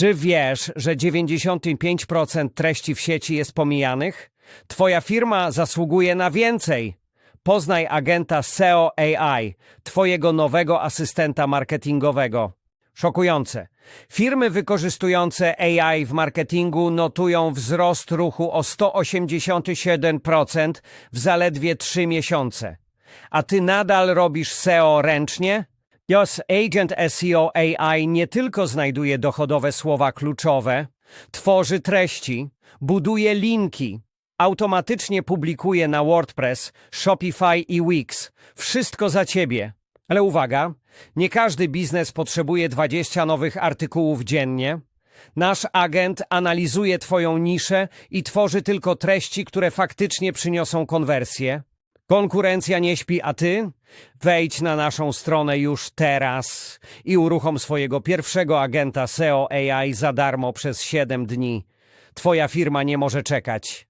Czy wiesz, że 95% treści w sieci jest pomijanych? Twoja firma zasługuje na więcej. Poznaj agenta SEO AI, twojego nowego asystenta marketingowego. Szokujące. Firmy wykorzystujące AI w marketingu notują wzrost ruchu o 187% w zaledwie 3 miesiące. A ty nadal robisz SEO ręcznie? Jos Agent SEO AI nie tylko znajduje dochodowe słowa kluczowe, tworzy treści, buduje linki, automatycznie publikuje na WordPress, Shopify i Wix. Wszystko za ciebie. Ale uwaga, nie każdy biznes potrzebuje 20 nowych artykułów dziennie. Nasz agent analizuje Twoją niszę i tworzy tylko treści, które faktycznie przyniosą konwersję. Konkurencja nie śpi, a ty? Wejdź na naszą stronę już teraz i uruchom swojego pierwszego agenta SEO AI za darmo przez 7 dni. Twoja firma nie może czekać.